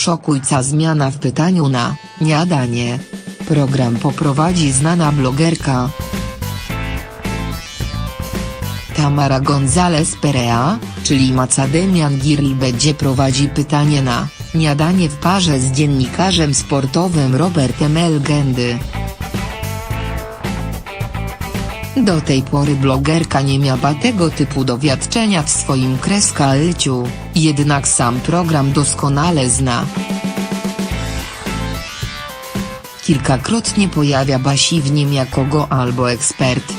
Szokująca zmiana w pytaniu na Niadanie. Program poprowadzi znana blogerka. Tamara González Perea, czyli Macademian Girl będzie prowadzi pytanie na Niadanie w parze z dziennikarzem sportowym Robertem Elgendy. Do tej pory blogerka nie miała tego typu dowiadczenia w swoim kreska jednak sam program doskonale zna. Kilkakrotnie pojawia się w nim jako go albo ekspert.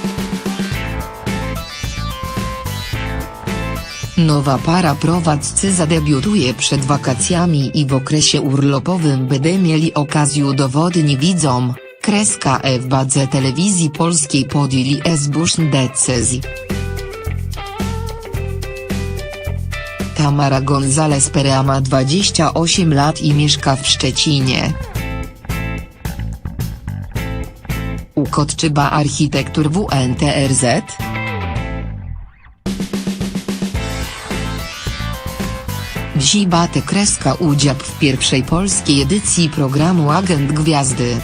Nowa para prowadzcy zadebiutuje przed wakacjami i w okresie urlopowym będą mieli okazję udowodnić widzom, kreska F badze telewizji polskiej podjęli zbuszn decyzji. Tamara González Perea ma 28 lat i mieszka w Szczecinie. Ukotczyba architektur WNTRZ? Wzi Baty Kreska udział w pierwszej polskiej edycji programu Agent Gwiazdy.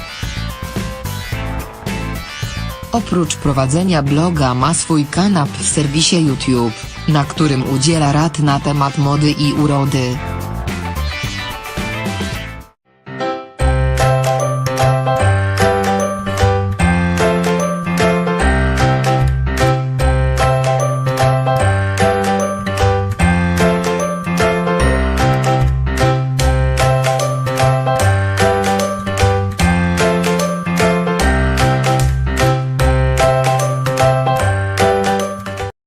Oprócz prowadzenia bloga ma swój kanał w serwisie YouTube, na którym udziela rad na temat mody i urody.